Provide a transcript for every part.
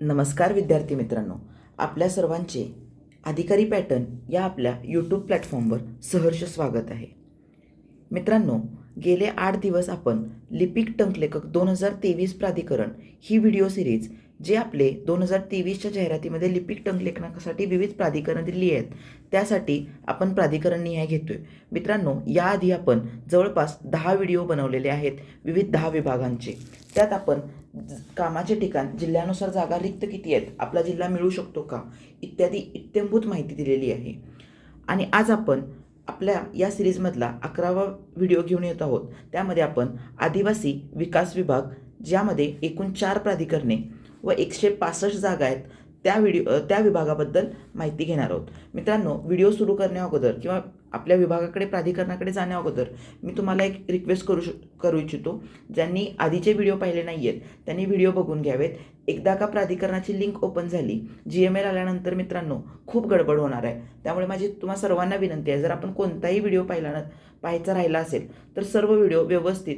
नमस्कार विद्यार्थी मित्रांनो. आपल्या सर्वांचे अधिकारी पॅटर्न या आपल्या यूट्यूब प्लॅटफॉर्मवर सहर्ष स्वागत आहे. मित्रांनो गेले आठ दिवस आपण लिपिक टंकलेखक दोन हजार तेवीस प्राधिकरण ही व्हिडिओ सिरीज जे आपले दोन हजार तेवीसच्या जाहिरातीमध्ये लिपिक टंकलेखनासाठी विविध प्राधिकरण दिली आहेत त्यासाठी आपण प्राधिकरण निहाय घेतोय. मित्रांनो याआधी आपण जवळपास दहा व्हिडिओ बनवलेले आहेत विविध दहा विभागांचे. त्यात आपण कामाचे ठिकाण जिल्ह्यानुसार जागा रिक्त किती आहेत आपला जिल्हा मिळू शकतो का? इत्यादी इत्यंभूत माहिती दिलेली आहे. आणि आज आपण आपल्या या सिरीजमधला अकरावा व्हिडिओ घेऊन येत आहोत. त्यामध्ये आपण आदिवासी विकास विभाग ज्यामध्ये एकूण चार प्राधिकरणे व एकशे पासष्ट जागा आहेत त्या व्हिडिओ त्या विभागाबद्दल माहिती घेणार आहोत. मित्रांनो व्हिडिओ सुरू करण्या अगोदर किंवा आपल्या विभागाकडे प्राधिकरणाकडे जाण्या अगोदर मी तुम्हाला एक रिक्वेस्ट करू शक करू इच्छितो. ज्यांनी आधीचे व्हिडिओ पाहिले नाही आहेत त्यांनी व्हिडिओ बघून घ्यावेत. एकदा का प्राधिकरणाची लिंक ओपन झाली जी एम एल आल्यानंतर मित्रांनो खूप गडबड होणार आहे. त्यामुळे माझी तुम्हा सर्वांना विनंती आहे जर आपण कोणताही व्हिडिओ पाहिला न पाहायचा राहिला असेल तर सर्व व्हिडिओ व्यवस्थित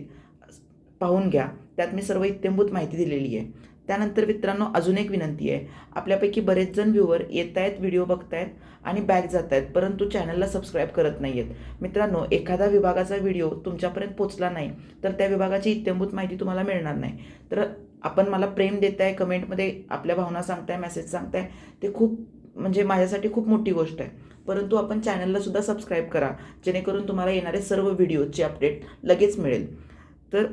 पाहून घ्या. त्यात मी सर्व इत्यंभूत माहिती दिलेली आहे. त्यानंतर मित्रांनो अजून एक विनंती आहे. आपल्यापैकी बरेच जण व्ह्यूवर येत आहेत व्हिडिओ बघतायत आणि बॅक जात आहेत परंतु चॅनलला सबस्क्राईब करत नाही आहेत मित्रांनो एखादा विभागाचा व्हिडिओ तुमच्यापर्यंत पोचला नाही तर त्या विभागाची इत्यंभूत माहिती तुम्हाला मिळणार नाही. तर आपण मला प्रेम देत आहे कमेंटमध्ये आपल्या भावना सांगताय मेसेज सांगताय ते खूप म्हणजे माझ्यासाठी खूप मोठी गोष्ट आहे. परंतु आपण चॅनलला सुद्धा सबस्क्राईब करा जेणेकरून तुम्हाला येणारे सर्व व्हिडिओचे अपडेट लगेच मिळेल. तर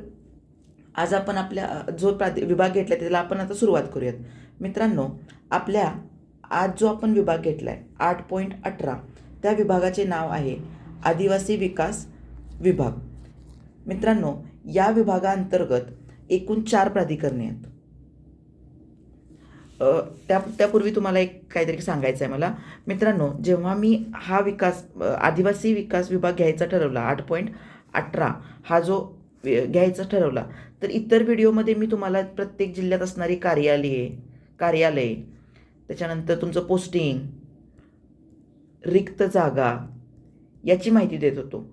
आज आपण आपल्या जो प्राधि विभाग घेतला त्याला आपण आता सुरुवात करूयात. मित्रांनो आपल्या आज जो आपण विभाग घेतला आहे आठ पॉईंट अठरा त्या विभागाचे नाव आहे आदिवासी विकास विभाग. मित्रांनो या विभागाअंतर्गत एकूण चार प्राधिकरणे आहेत. त्या त्यापूर्वी तुम्हाला एक काहीतरी सांगायचं आहे मला. मित्रांनो जेव्हा मी हा विकास आदिवासी विकास विभाग घ्यायचा ठरवला आठ पॉईंट अठरा हा जो घ्यायचा ठरवला तर इतर व्हिडिओमध्ये मी तुम्हाला प्रत्येक जिल्ह्यात असणारी कार्यालये कार्यालय त्याच्यानंतर तुमचं पोस्टिंग रिक्त जागा याची माहिती देत होतो.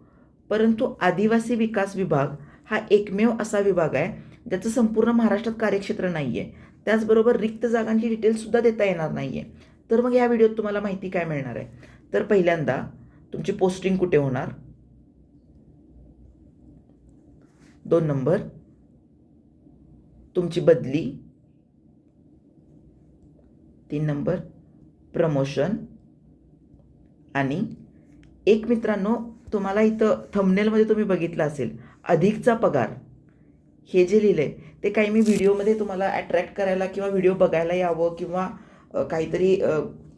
परंतु आदिवासी विकास विभाग हा एकमेव असा विभाग आहे ज्याचं संपूर्ण महाराष्ट्रात कार्यक्षेत्र नाही आहे त्याचबरोबर रिक्त जागांची डिटेल्ससुद्धा देता येणार नाही आहे तर मग या व्हिडिओत तुम्हाला माहिती काय मिळणार आहे? तर पहिल्यांदा तुमची पोस्टिंग कुठे होणार? दोन नंबर. तुमची बदली. तीन नंबर प्रमोशन आणि एक मित्रांनो तुम्हाला इथं थंबनेलमध्ये तुम्ही बघितलं असेल अधिकचा पगार. हे जे लिहिलं आहे ते काही मी व्हिडिओमध्ये तुम्हाला अट्रॅक्ट करायला किंवा व्हिडिओ बघायला यावं किंवा काहीतरी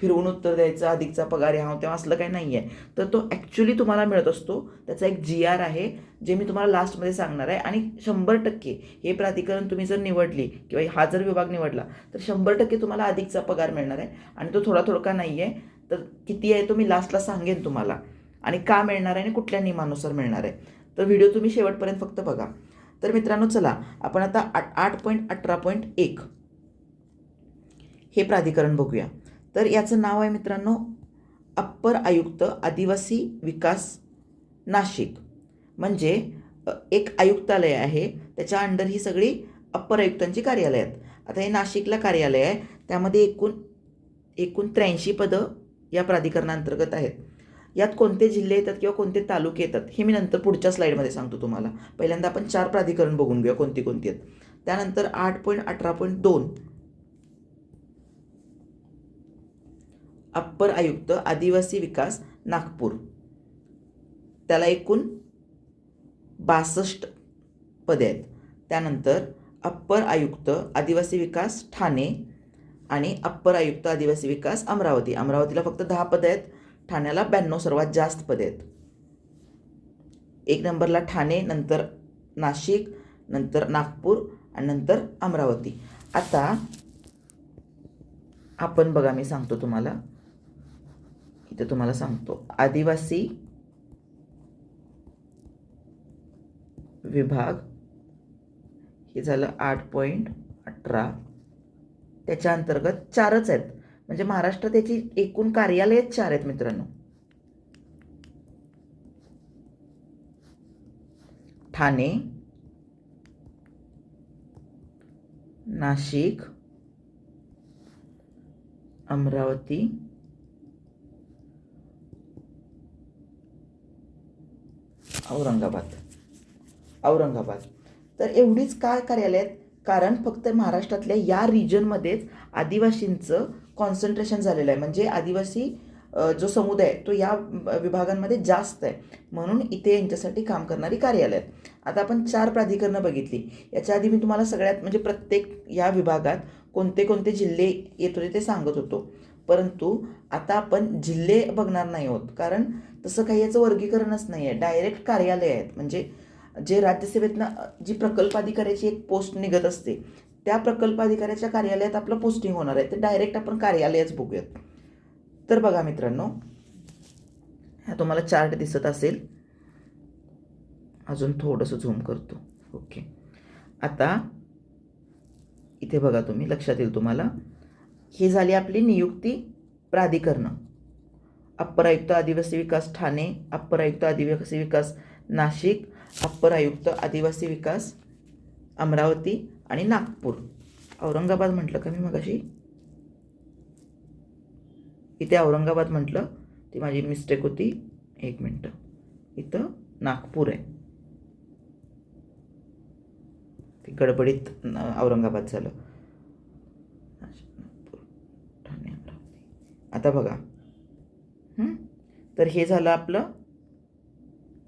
फिरवून उत्तर द्यायचं अधिकचा पगार हा तेव्हा असलं काही नाही आहे तर तो ॲक्च्युली तुम्हाला मिळत असतो. त्याचा एक जी आर आहे जे मी तुम्हाला लास्टमध्ये सांगणार आहे. आणि शंभर टक्के हे प्राधिकरण तुम्ही जर निवडली किंवा हा जर विभाग निवडला तर शंभर टक्के तुम्हाला अधिकचा पगार मिळणार आहे. आणि तो थोडा थोडका नाही आहे तर किती आहे तो मी लास्टला सांगेन तुम्हाला. आणि का मिळणार आहे आणि कुठल्या नियमानुसार मिळणार आहे. तर व्हिडिओ तुम्ही शेवटपर्यंत फक्त बघा. तर मित्रांनो चला आपण आता आठ आठ पॉईंट अठरा पॉईंट एक हे प्राधिकरण बघूया. तर याचं नाव आहे मित्रांनो अप्पर आयुक्त आदिवासी विकास नाशिक. म्हणजे एक आयुक्तालय आहे त्याच्या अंडर ही सगळी अप्पर आयुक्तांची कार्यालय आहेत. आता हे नाशिकला कार्यालय आहे त्यामध्ये एकूण एकूण त्र्याऐंशी पदं या प्राधिकरणांतर्गत आहेत. यात कोणते जिल्हे येतात किंवा कोणते तालुके येतात हे मी नंतर पुढच्या स्लाईडमध्ये सांगतो तुम्हाला. पहिल्यांदा आपण चार प्राधिकरण बघून घेऊया कोणती कोणती आहेत. त्यानंतर आठ पॉईंट अठरा पॉईंट दोन अप्पर आयुक्त आदिवासी विकास नागपूर. त्याला एकूण बासष्ट पदे आहेत. त्यानंतर अप्पर आयुक्त आदिवासी विकास ठाणे आणि अप्पर आयुक्त आदिवासी विकास अमरावती. अमरावतीला फक्त दहा पदं आहेत. ठाण्याला ब्याण्णव सर्वात जास्त पदे आहेत. एक नंबरला ठाणे नंतर नाशिक नंतर नागपूर आणि नंतर अमरावती. आता आपण बघा मी सांगतो तुम्हाला. इथे तुम्हाला सांगतो. आदिवासी विभाग हे झालं आठ पॉईंट अठरा. त्याच्या अंतर्गत चारच आहेत. म्हणजे महाराष्ट्रात याची एकूण कार्यालयच चार आहेत मित्रांनो. ठाणे नाशिक अमरावती औरंगाबाद. औरंगाबाद. तर एवढीच काय कार्यालय आहेत? कारण फक्त महाराष्ट्रातल्या या रिजनमध्येच आदिवासींचं कॉन्सन्ट्रेशन झालेलं आहे. म्हणजे आदिवासी जो समुदाय तो या विभागांमध्ये जास्त आहे. म्हणून इथे यांच्यासाठी काम करणारी कार्यालय आहेत. आता आपण चार प्राधिकरणं बघितली. याच्या आधी मी तुम्हाला सगळ्यात म्हणजे प्रत्येक या विभागात कोणते कोणते जिल्हे येत होते ते सांगत होतो. परंतु आता आपण जिल्हे बघणार नाही आहोत. कारण तसं काही याचं वर्गीकरणच नाही आहे डायरेक्ट कार्यालय आहेत. म्हणजे जे राज्यसेवेतनं जी प्रकल्प अधिकाऱ्याची एक पोस्ट निघत असते त्या प्रकल्प अधिकाऱ्याच्या कार्यालयात आपलं पोस्टिंग होणार आहे. ते डायरेक्ट आपण कार्यालयच बघूयात. तर बघा मित्रांनो हा तुम्हाला चार्ट दिसत असेल. अजून थोडंसं झूम करतो. ओके आता इथे बघा तुम्ही लक्षात येईल तुम्हाला. ही झाली आपली नियुक्ती प्राधिकरणं. अप्पर आयुक्त आदिवासी विकास ठाणे अप्पर आयुक्त आदिवासी विकास नाशिक अप्पर आयुक्त आदिवासी विकास अमरावती आणि नागपूर. औरंगाबाद म्हटलं का मी मगाशी? इथे औरंगाबाद म्हटलं ती माझी मिस्टेक होती. एक मिनटं. इथं नागपूर आहे. ते गडबडीत न- औरंगाबाद झालं नाशिक, नागपूर, ठाणे, अमरावती. आता बघा? तर हे झालं आपलं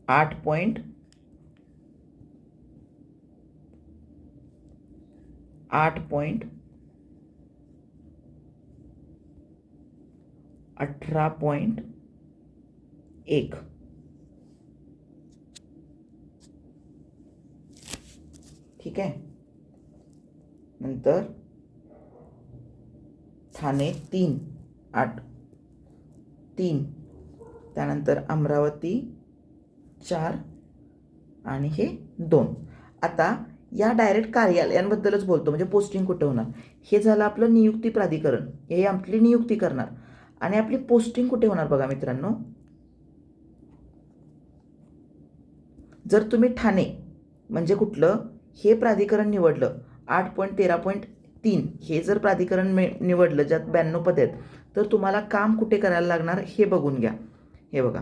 आठ पॉईंट आठ पॉईंट अठरा पॉईंट एक. ठीक आहे? नंतर ठाणे तीन. आठ. तीन. त्यानंतर अमरावती चार आणि हे दोन. आता या डायरेक्ट कार्यालयांबद्दलच बोलतो म्हणजे पोस्टिंग कुठं होणार? हे झालं आपलं नियुक्ती प्राधिकरण. हे आपली नियुक्ती करणार. आणि आपली पोस्टिंग कुठे होणार बघा मित्रांनो? जर तुम्ही ठाणे म्हणजे कुठलं हे प्राधिकरण निवडलं आठ पॉईंट तेरा पॉईंट तीन हे जर प्राधिकरण मे निवडलं ज्यात ब्याण्णव पद आहेत तर तुम्हाला काम कुठे करायला लागणार हे बघून घ्या. हे बघा.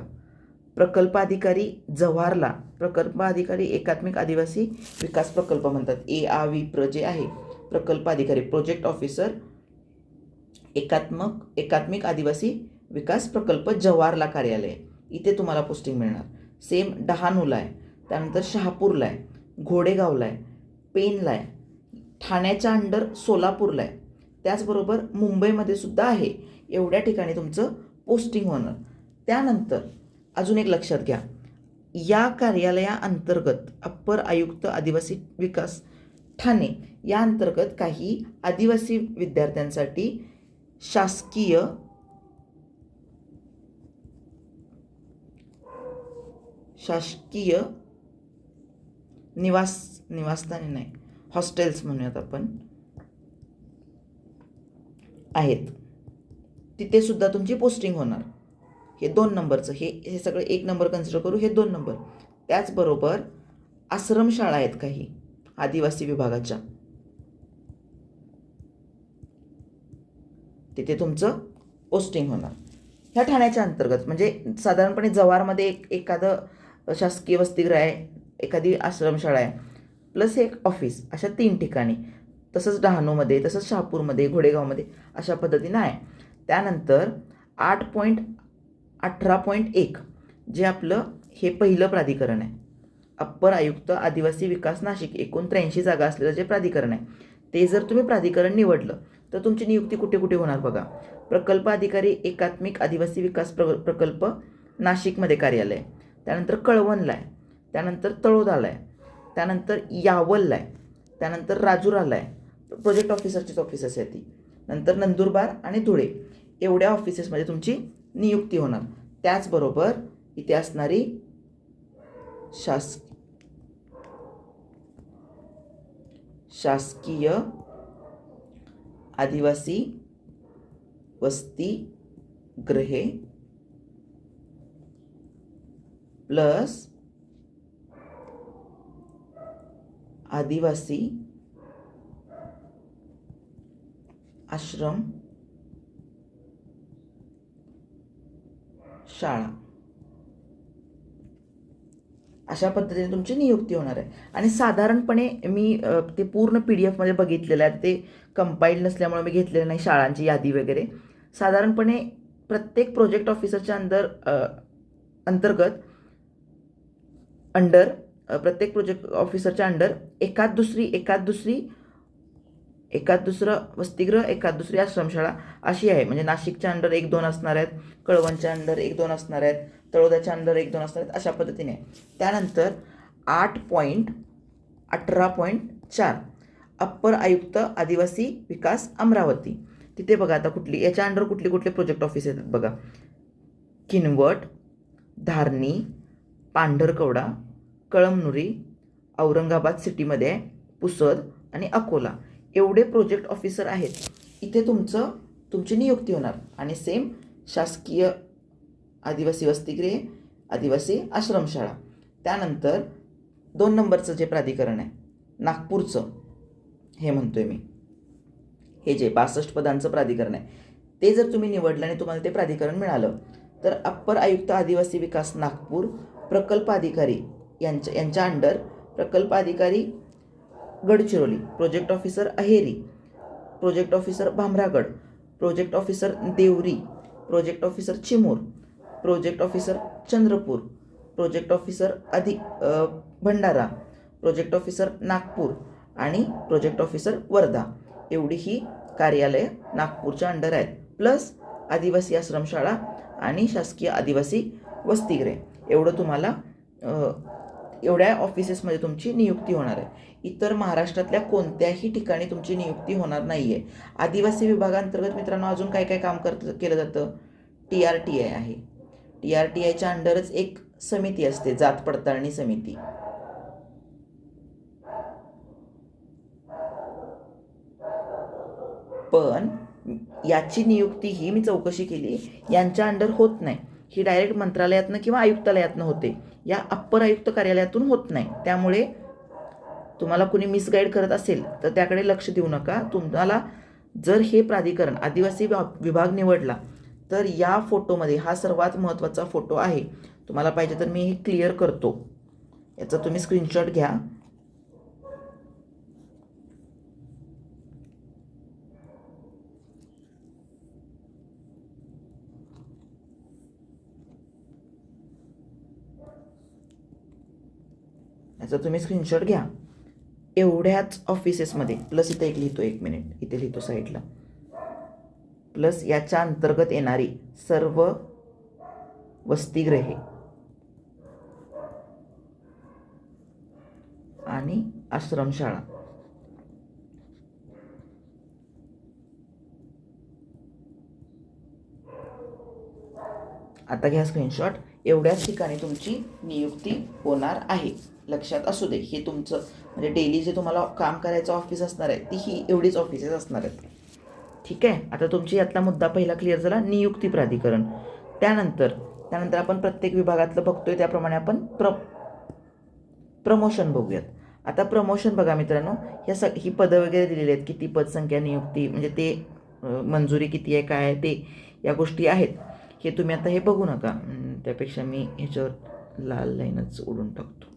प्रकल्प अधिकारी जव्हारला प्रकल्प अधिकारी एकात्मिक आदिवासी विकास प्रकल्प म्हणतात. ए आ व्ही प्र जे आहे. प्रकल्प अधिकारी प्रोजेक्ट ऑफिसर एकात्मक एकात्मिक आदिवासी विकास प्रकल्प जव्हारला कार्यालय. आहे. इथे तुम्हाला पोस्टिंग मिळणार. सेम डहाणूला आहे. त्यानंतर शहापूरला आहे. घोडेगावला आहे. पेनला आहे. ठाण्याच्या अंडर सोलापूरला आहे. त्याचबरोबर मुंबईमध्ये सुद्धा आहे. एवढ्या ठिकाणी तुमचं पोस्टिंग होणार. त्यानंतर अजून एक लक्षात घ्या. या कार्यालयाअंतर्गत अप्पर आयुक्त आदिवासी विकास ठाणे या अंतर्गत काही आदिवासी विद्यार्थ्यांसाठी शासकीय शासकीय निवास निवासस्थाने नाही हॉस्टेल्स म्हणूयात आपण आहेत. तिथे सुद्धा तुमची पोस्टिंग होणार. हे दोन नंबरचं हे हे सगळं एक नंबर कन्सिडर करू हे दोन नंबर त्याचबरोबर आश्रमशाळा आहेत काही आदिवासी विभागाच्या. तिथे तुमचं पोस्टिंग होणार. ह्या ठाण्याच्या अंतर्गत म्हणजे साधारणपणे जव्हारमध्ये एक एखादं शासकीय वसतिगृह आहे एखादी आश्रमशाळा आहे प्लस एक ऑफिस अशा तीन ठिकाणी. तसंच डहाणूमध्ये तसंच शहापूरमध्ये घोडेगावमध्ये अशा पद्धतीनं आहे. त्यानंतर आठ पॉईंट अठरा पॉईंट एक जे आपलं हे पहिलं प्राधिकरण आहे. अप्पर आयुक्त आदिवासी विकास नाशिक एकूण त्र्याऐंशी जागा असलेलं जे प्राधिकरण आहे ते जर तुम्ही प्राधिकरण निवडलं तर तुमची नियुक्ती कुठे कुठे होणार बघा? प्रकल्प अधिकारी एकात्मिक आदिवासी विकास प्र प्रकल्प नाशिकमध्ये कार्यालय आहे. त्यानंतर कळवणला आहे. त्यानंतर तळोदाला आहे. त्यानंतर यावलला आहे. त्यानंतर राजुराला आहे. प्रोजेक्ट ऑफिसरचीच ऑफिसर्स आहे ती. नंतर नंदुरबार आणि धुळे. एवढ्या ऑफिसेसमध्ये तुमची नियुक्ती होणार. त्याचबरोबर इथे असणारी शास शासकीय आदिवासी वस्ती ग्रहे प्लस आदिवासी आश्रम शाळा. अशा पद्धतीने तुमची नियुक्ती होणार आहे. आणि साधारणपणे मी ते पूर्ण पी डी एफमध्ये बघितलेलं आहे. ते कंपाईल्ड नसल्यामुळे मी घेतलेलं नाही शाळांची यादी वगैरे. साधारणपणे प्रत्येक प्रोजेक्ट ऑफिसरच्या अंदर अंतर्गत अंडर प्रत्येक प्रोजेक्ट ऑफिसरच्या अंडर एकात दुसरी एकात दुसरी एकात दुसरं वसतिगृह एकात दुसरी आश्रमशाळा अशी आहे. म्हणजे नाशिकच्या अंडर एक दोन असणार आहेत कळवणच्या अंडर एक दोन असणार आहेत तळोद्याच्या अंडर एक दोन असणार आहेत अशा पद्धतीने. आहे. त्यानंतर आठ पॉईंट अठरा पॉईंट चार अप्पर आयुक्त आदिवासी विकास अमरावती. तिथे बघा आता कुठली याच्या अंडर कुठले कुठले प्रोजेक्ट ऑफिस येतात बघा. किनवट धारणी पांढरकवडा कळमनुरी औरंगाबाद सिटीमध्ये पुसद आणि अकोला. एवढे प्रोजेक्ट ऑफिसर आहेत इथे तुमचं तुमची नियुक्ती होणार. आणि सेम शासकीय आदिवासी वसतिगृहे आदिवासी आश्रमशाळा. त्यानंतर दोन नंबरचं जे प्राधिकरण आहे नागपूरचं हे म्हणतो आहे मी. हे जे बासष्ट पदांचं प्राधिकरण आहे ते जर तुम्ही निवडलं आणि तुम्हाला ते प्राधिकरण मिळालं तर अप्पर आयुक्त आदिवासी विकास नागपूर प्रकल्प अधिकारी यांच्या यांच्या अंडर प्रकल्प अधिकारी Gadchiroli project officer Aheri project officer Bhamragad project officer Deori project officer Chimur project officer Chandrapur project officer अधि भंडारा प्रोजेक्ट ऑफिसर नागपूर आणि प्रोजेक्ट ऑफिसर वर्धा. एवढी ही कार्यालय नागपूरच्या अंडर आहेत. प्लस आदिवासी आश्रमशाळा आणि शासकीय आदिवासी वसतिगृहे. एवढं तुम्हाला एवढ्या ऑफिसेसमध्ये तुमची नियुक्ती होणार आहे. इतर महाराष्ट्रातल्या कोणत्याही ठिकाणी तुमची नियुक्ती होणार नाही आहे आदिवासी विभागांतर्गत मित्रांनो अजून काय काय काम करत केलं जातं? टी आर टी आय आहे. टी आर टी आयच्या अंडरच एक समिती असते जात पडताळणी समिती. पण याची नियुक्ती ही मी चौकशी केली यांच्या अंडर होत नाही. ही डायरेक्ट मंत्रालयातनं किंवा आयुक्तालयातनं होते. या अप्पर आयुक्त कार्यालयातून होत नाही. त्यामुळे तुम्हाला कुणी मिसगाईड करत असेल तर त्याकडे लक्ष देऊ नका. तुम्हाला जर हे प्राधिकरण आदिवासी विभाग निवडला तर या फोटोमध्ये हा सर्वात महत्त्वाचा फोटो आहे. तुम्हाला पाहिजे तर मी हे क्लिअर करतो. याचा तुम्ही स्क्रीनशॉट घ्या. याचा तुम्ही स्क्रीनशॉट घ्या. एवढ्याच ऑफिसेसमध्ये प्लस इथे एक लिहितो एक मिनिट इथे लिहितो साईडला प्लस याच्या अंतर्गत येणारी सर्व वसतिगृहे. आणि आश्रमशाळा. आता घ्या स्क्रीनशॉट एवढ्याच ठिकाणी तुमची नियुक्ती होणार आहे. लक्षात असू दे. हे तुमचं म्हणजे डेली जे तुम्हाला काम करायचं ऑफिस असणार आहे ती ही एवढीच ऑफिसेस असणार आहेत. ठीक आहे? आता तुमची यातला मुद्दा पहिला क्लिअर झाला नियुक्ती प्राधिकरण. त्यानंतर त्यानंतर आपण प्रत्येक विभागातलं बघतोय त्याप्रमाणे आपण प्र प्रमोशन बघूयात. आता प्रमोशन बघा मित्रांनो ह्या सग ही पदं वगैरे दिलेली आहेत किती पदसंख्या नियुक्ती म्हणजे ते मंजुरी किती आहे काय आहे ते या गोष्टी आहेत. हे तुम्ही आता हे बघू नका. त्यापेक्षा मी ह्याच्यावर लाल लाईनच उडून टाकतो.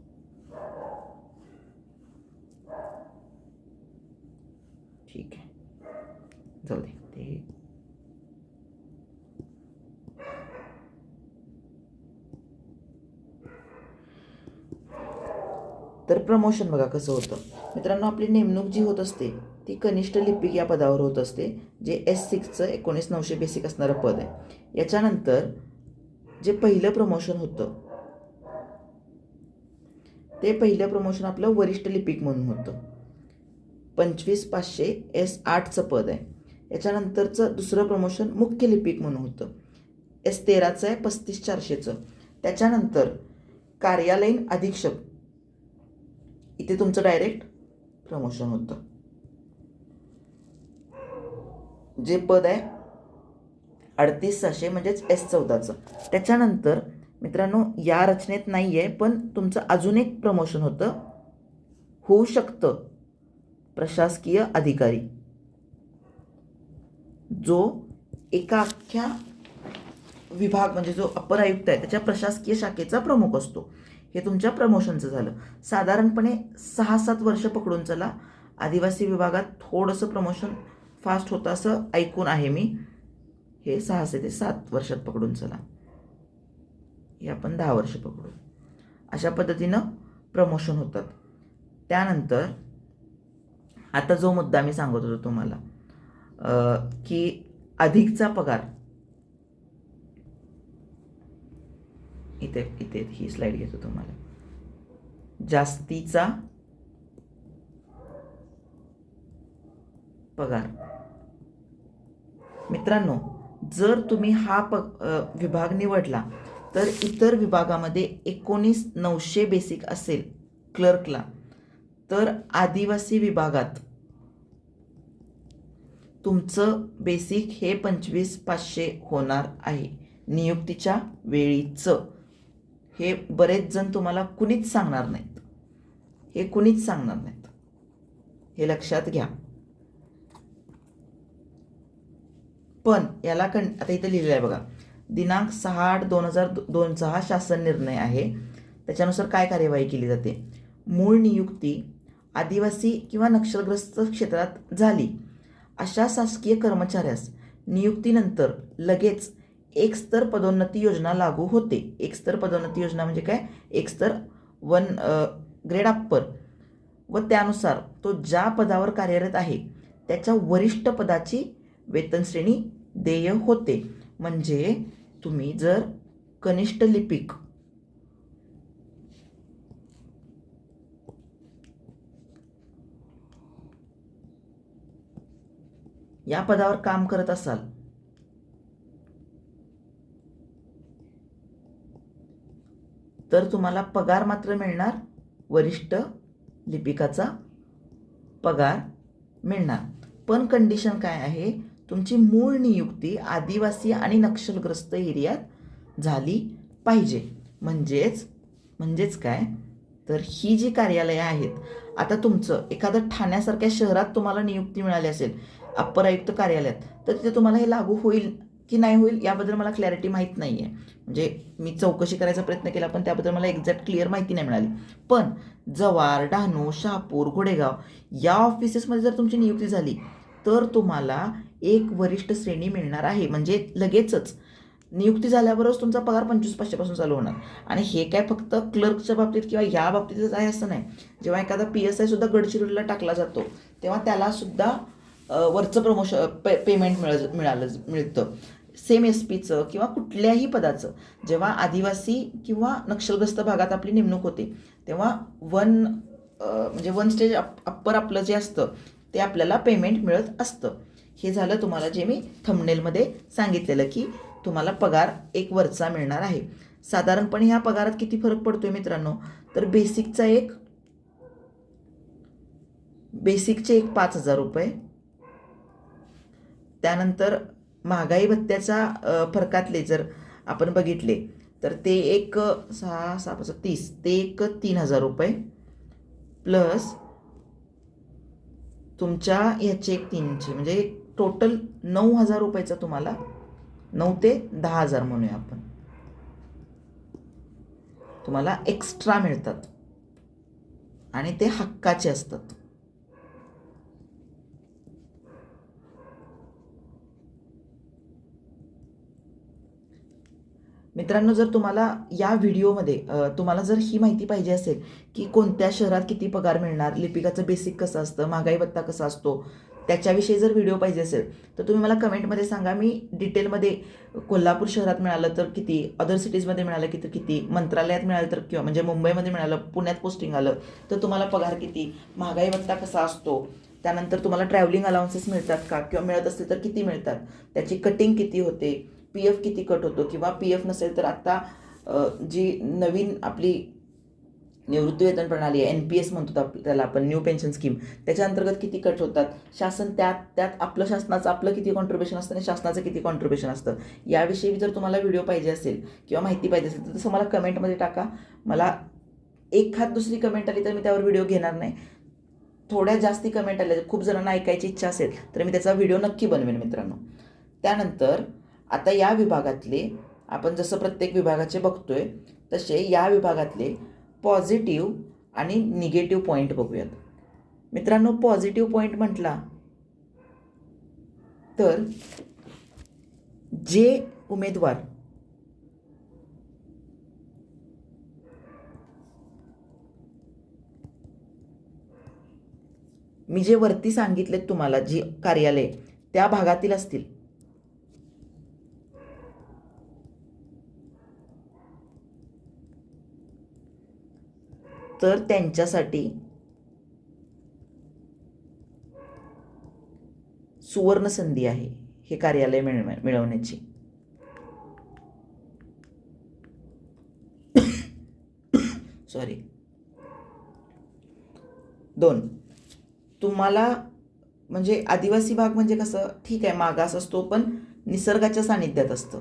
ठीक आहे. जाऊ दे ते तर प्रमोशन बघा कसं होतं. मित्रांनो आपली नेमणूक जी होत असते ती कनिष्ठ लिपिक या पदावर होत असते जे एस सिक्सचं एकोणीस नऊशे बेसिक असणारं पद आहे. याच्यानंतर जे पहिलं प्रमोशन होतं ते पहिलं प्रमोशन आपलं वरिष्ठ लिपिक म्हणून होतं. पंचवीस पाचशे एस आठचं पद आहे. याच्यानंतरचं दुसरं प्रमोशन मुख्य लिपिक म्हणून होतं. एस तेराचं आहे पस्तीस चारशेचं. त्याच्यानंतर कार्यालयीन अधीक्षक. इथे तुमचं डायरेक्ट प्रमोशन होतं. जे पद आहे अडतीस सहाशे म्हणजेच एस चौदाचं. त्याच्यानंतर मित्रांनो या रचनेत नाही आहे पण तुमचं अजून एक प्रमोशन होतं. होऊ शकतं. प्रशासकीय अधिकारी. जो एका अख्ख्या विभाग म्हणजे जो अपर आयुक्त आहे त्याच्या प्रशासकीय शाखेचा प्रमुख असतो. हे तुमच्या प्रमोशनचं झालं. साधारणपणे सहा सात वर्ष पकडून चला. आदिवासी विभागात थोडंसं प्रमोशन फास्ट होतं असं ऐकून आहे मी. हे सहाशे ते सात वर्षात पकडून चला. हे आपण दहा वर्ष पकडू अशा पद्धतीनं प्रमोशन होतात त्यानंतर आता जो मुद्दा मी सांगत होतो तुम्हाला की अधिकचा पगार. इथे इथे ही स्लाईड घेतो तुम्हाला. जास्तीचा पगार. मित्रांनो जर तुम्ही हा प विभाग निवडला तर इतर विभागामध्ये एकोणीस नऊशे बेसिक असेल क्लर्कला तर आदिवासी विभागात तुमचं बेसिक हे पंचवीस पाचशे होणार आहे. नियुक्तीच्या वेळीचं. हे बरेच जण तुम्हाला कुणीच सांगणार नाहीत. हे कुणीच सांगणार नाहीत. हे लक्षात घ्या. पण याला कं आता इथं लिहिलेलं आहे बघा. दिनांक सहा आठ दोन हजार दोनचा हा शासन निर्णय आहे. त्याच्यानुसार काय कार्यवाही केली जाते? मूळ नियुक्ती आदिवासी किंवा नक्षलग्रस्त क्षेत्रात झाली. अशा शासकीय कर्मचाऱ्यास नियुक्तीनंतर लगेच एक स्तर पदोन्नती योजना लागू होते. एक स्तर पदोन्नती योजना म्हणजे काय? एक स्तर वन ग्रेड अप्पर व त्यानुसार तो ज्या पदावर कार्यरत आहे त्याच्या वरिष्ठ पदाची वेतन श्रेणी देय होते. म्हणजे तुम्ही जर कनिष्ठ लिपिक या पदावर काम करत असाल. तर तुम्हाला पगार मात्र मिळणार वरिष्ठ लिपिकाचा पगार मिळणार. पण कंडिशन काय आहे? तुमची मूळ नियुक्ती आदिवासी आणि नक्षलग्रस्त एरियात झाली पाहिजे. म्हणजेच म्हणजेच काय? तर ही जी कार्यालयं आहेत आता तुमचं एखादं ठाण्यासारख्या शहरात तुम्हाला नियुक्ती मिळाली असेल अप्पर आयुक्त कार्यालयात. तर तिथे तुम्हाला हे लागू होईल की नाही होईल याबद्दल मला क्लॅरिटी माहीत नाही आहे म्हणजे मी चौकशी करायचा प्रयत्न केला पण त्याबद्दल मला एक्झॅक्ट क्लिअर माहिती नाही मिळाली. पण जवार डहाणू शहापूर घोडेगाव या ऑफिसेसमध्ये जर तुमची नियुक्ती झाली तर तुम्हाला एक वरिष्ठ श्रेणी मिळणार आहे. म्हणजे लगेचच. नियुक्ती झाल्यावरच तुमचा पगार पंचवीस पाचशेपासून चालू होणार. आणि हे काय फक्त क्लर्कच्या बाबतीत किंवा या बाबतीतच आहे असं नाही. जेव्हा एखादा पी एस आय सुद्धा गडचिरोलीला टाकला जातो तेव्हा त्याला सुद्धा वरचं प्रमोशन पे पेमेंट मिळ मिळालं मिळतं. सेम एस पीचं किंवा कुठल्याही पदाचं जेव्हा आदिवासी किंवा नक्षलग्रस्त भागात आपली नेमणूक होते तेव्हा वन म्हणजे वन स्टेज अप अप्पर आपलं जे असतं ते आपल्याला पेमेंट मिळत असतं. हे झालं तुम्हाला जे मी थंबनेलमध्ये सांगितलेलं की तुम्हाला पगार एक वरचा मिळणार आहे. साधारणपणे ह्या पगारात किती फरक पडतोय मित्रांनो? तर बेसिकचा एक बेसिकचे एक पाच हजार रुपये त्यानंतर महागाई भत्त्याचा फरकातले जर आपण बघितले तर ते एक सहा सहा पाच तीस ते एक तीन हजार रुपये प्लस तुमच्या ह्याचे एक तीनशे म्हणजे टोटल नऊ हजार रुपयाचा तुम्हाला नऊ ते दहा हजार म्हणूया आपण. तुम्हाला एक्स्ट्रा मिळतात. आणि ते हक्काचे असतात. मित्रांनो जर तुम्हाला या व्हिडिओमध्ये तुम्हाला जर ही माहिती पाहिजे असेल की कोणत्या शहरात किती पगार मिळणार लिपिकाचं बेसिक कसं असतं महागाई भत्ता कसा असतो त्याच्याविषयी जर व्हिडिओ पाहिजे असेल तर तुम्ही मला कमेंटमध्ये सांगा. मी डिटेलमध्ये कोल्हापूर शहरात मिळालं तर किती अदर सिटीजमध्ये मिळालं की तर किती मंत्रालयात मिळालं तर किंवा म्हणजे मुंबईमध्ये मिळालं पुण्यात पोस्टिंग आलं तर तुम्हाला पगार किती महागाई भत्ता कसा असतो त्यानंतर तुम्हाला ट्रॅव्हलिंग अलाउन्सेस मिळतात का किंवा मिळत असतील तर किती मिळतात त्याची कटिंग किती होते पी एफ किती कट होतो किंवा पी एफ नसेल तर आत्ता जी नवीन आपली निवृत्तीवेतन प्रणाली आहे एन पी एस म्हणतो त्याला आपण न्यू पेन्शन स्कीम त्याच्या अंतर्गत किती कट होतात? शासन त्यात त्यात आपलं शासनाचं आपलं किती कॉन्ट्रीब्युशन असतं आणि शासनाचं किती कॉन्ट्रीब्युशन असतं? याविषयी जर तुम्हाला व्हिडिओ पाहिजे असेल किंवा माहिती पाहिजे असेल तर तसं मला कमेंटमध्ये टाका. मला एक हात दुसरी कमेंट आली तर मी त्यावर व्हिडिओ घेणार नाही. थोड्या जास्ती कमेंट आल्या खूप जणांना ऐकायची इच्छा असेल तर मी त्याचा व्हिडिओ नक्की बनवेन मित्रांनो. त्यानंतर आता या विभागातले आपण जसं प्रत्येक विभागाचे बघतो आहे तसे या विभागातले पॉझिटिव्ह आणि निगेटिव्ह पॉईंट बघूयात. मित्रांनो पॉझिटिव्ह पॉईंट म्हटला तर जे उमेदवार मी जे वरती सांगितलेत तुम्हाला जी कार्यालय त्या भागातील असतील तर त्यांच्यासाठी सुवर्ण संधी आहे हे कार्यालय मिळव मिळवण्याची. सॉरी दोन. तुम्हाला म्हणजे आदिवासी भाग म्हणजे कसं? ठीक आहे मागास असतो पण निसर्गाच्या सानिध्यात असतं.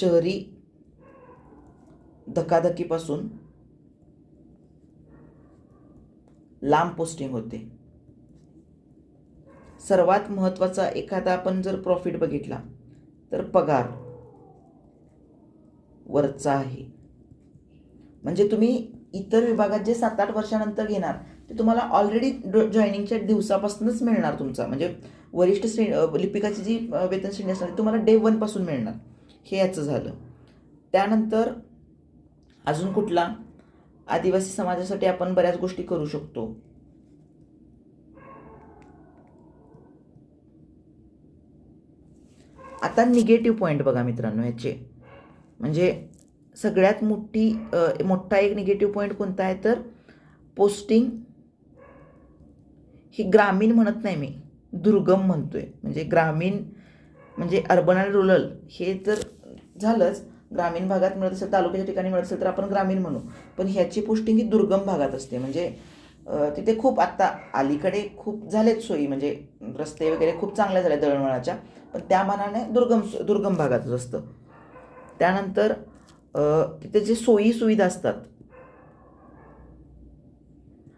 शहरी धकाधकीपासून लांब पोस्टिंग होते. सर्वात महत्त्वाचा एखादा आपण जर प्रॉफिट बघितला तर पगार वरचा आहे. म्हणजे तुम्ही इतर विभागात जे सात आठ वर्षानंतर घेणार ते तुम्हाला ऑलरेडी जॉईनिंगच्या दिवसापासूनच मिळणार तुमचा. म्हणजे वरिष्ठ श्रेणी लिपिकाची जी वेतन श्रेणी असणार तुम्हाला डे वनपासून मिळणार. हे याचं झालं. त्यानंतर अजून कुठला? आदिवासी समाजासाठी आपण बऱ्याच गोष्टी करू शकतो. आता निगेटिव्ह पॉईंट बघा मित्रांनो याचे. म्हणजे सगळ्यात मोठी मोठा एक निगेटिव्ह पॉईंट कोणता आहे तर पोस्टिंग. ही ग्रामीण म्हणत नाही मी दुर्गम म्हणतोय. म्हणजे ग्रामीण म्हणजे अर्बन आणि रुरल हे जर झालंच ग्रामीण भागात मिळत असेल तालुक्याच्या ठिकाणी मिळत असेल तर आपण ग्रामीण म्हणू. पण ह्याची पोस्टिंग ही दुर्गम भागात असते. म्हणजे तिथे खूप आत्ता अलीकडे खूप झालेत सोयी. म्हणजे रस्ते वगैरे खूप चांगल्या झाल्या दळणवळणाच्या. पण त्या मानाने दुर्गम दुर्गम भागातच असतं त्यानंतर तिथे जे सोयी सुविधा असतात.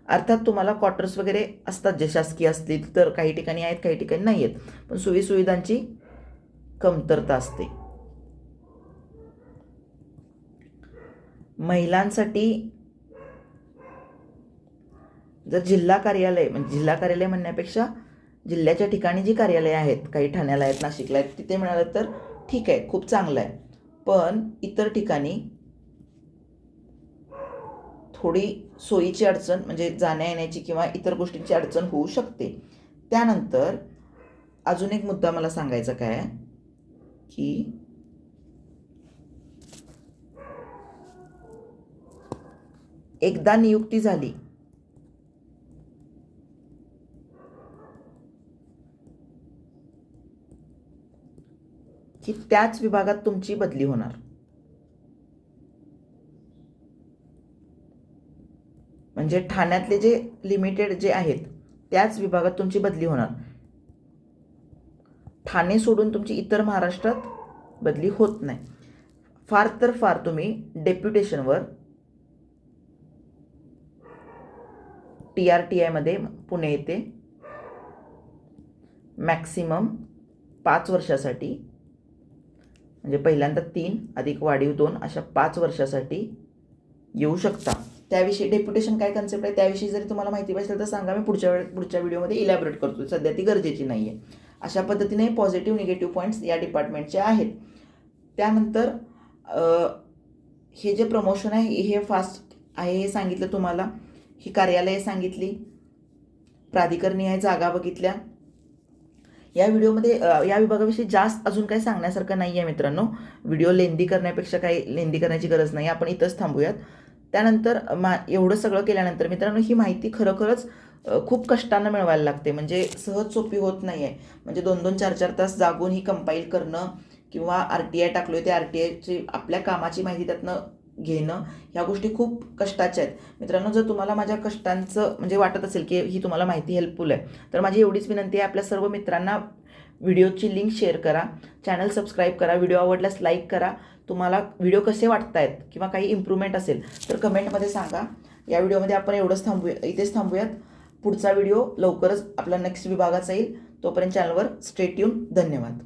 अर्थात तुम्हाला क्वार्टर्स वगैरे असतात. जे शासकीय असतील तर काही ठिकाणी आहेत काही ठिकाणी नाही आहेत पण सोयी सुविधांची कमतरता असते. महिलांसाठी जर जिल्हा कार्यालय म्हणजे जिल्हा कार्यालय म्हणण्यापेक्षा जिल्ह्याच्या ठिकाणी जी कार्यालय आहेत काही ठाण्याला आहेत नाशिकला आहेत तिथे मिळालं तर ठीक आहे खूप चांगलं आहे. पण इतर ठिकाणी थोडी सोयीची अडचण म्हणजे जाण्या येण्याची किंवा इतर गोष्टींची अडचण होऊ शकते. त्यानंतर अजून एक मुद्दा मला सांगायचा काय आहे? की एकदा नियुक्ती झाली. की त्याच विभागात तुमची बदली होणार. म्हणजे ठाण्यातले जे लिमिटेड जे आहेत त्याच विभागात तुमची बदली होणार. ठाणे सोडून तुमची इतर महाराष्ट्रात बदली होत नाही. फार तर फार तुम्ही डेप्युटेशनवर टी आर टी आयमध्ये पुणे येथे मॅक्सिमम पाच वर्षासाठी म्हणजे पहिल्यांदा तीन अधिक वाढीव दोन अशा पाच वर्षासाठी येऊ शकता. त्याविषयी डेप्युटेशन काय कन्सेप्ट आहे त्याविषयी जरी तुम्हाला माहिती पाहिजे तर सांगा मी पुढच्या वेळ पुढच्या व्हिडिओमध्ये इलॅबरेट करतो सध्या ती गरजेची नाही आहे अशा पद्धतीने पॉझिटिव्ह निगेटिव्ह पॉईंट्स या डिपार्टमेंटचे आहेत. त्यानंतर हे जे प्रमोशन आहे हे फास्ट आहे हे सांगितलं तुम्हाला. ही कार्यालये सांगितली. प्राधिकरणीय जागा बघितल्या. या व्हिडिओमध्ये या विभागाविषयी जास्त अजून काही सांगण्यासारखं नाही आहे मित्रांनो. व्हिडिओ लेंदी करण्यापेक्षा काही लेंदी करण्याची गरज नाही. आपण इथंच थांबूयात. त्यानंतर मा एवढं सगळं केल्यानंतर मित्रांनो ही माहिती खरोखरच खूप कष्टानं मिळवायला लागते. म्हणजे सहज सोपी होत नाही आहे म्हणजे दोन दोन चार चार तास जागून ही कंपाईल करणं किंवा आर टी आय टाकलो आहे ते आर टी आयची आपल्या कामाची माहिती त्यातनं घेणं ह्या गोष्टी खूप कष्टाच्या आहेत. मित्रांनो जर तुम्हाला माझ्या कष्टांचं म्हणजे वाटत असेल की ही तुम्हाला माहिती हेल्पफुल आहे तर माझी एवढीच विनंती आहे आपल्या सर्व मित्रांना व्हिडिओची लिंक शेअर करा चॅनल सबस्क्राईब करा व्हिडिओ आवडल्यास लाईक करा. तुम्हाला व्हिडिओ कसे वाटत आहेत किंवा काही इम्प्रूव्हमेंट असेल तर कमेंटमध्ये सांगा. या व्हिडिओमध्ये आपण एवढंच थांबूया इथेच थांबूयात. पुढचा व्हिडिओ लवकरच आपला नेक्स्ट विभागाचा येईल. तोपर्यंत चॅनलवर स्टेट येऊन धन्यवाद.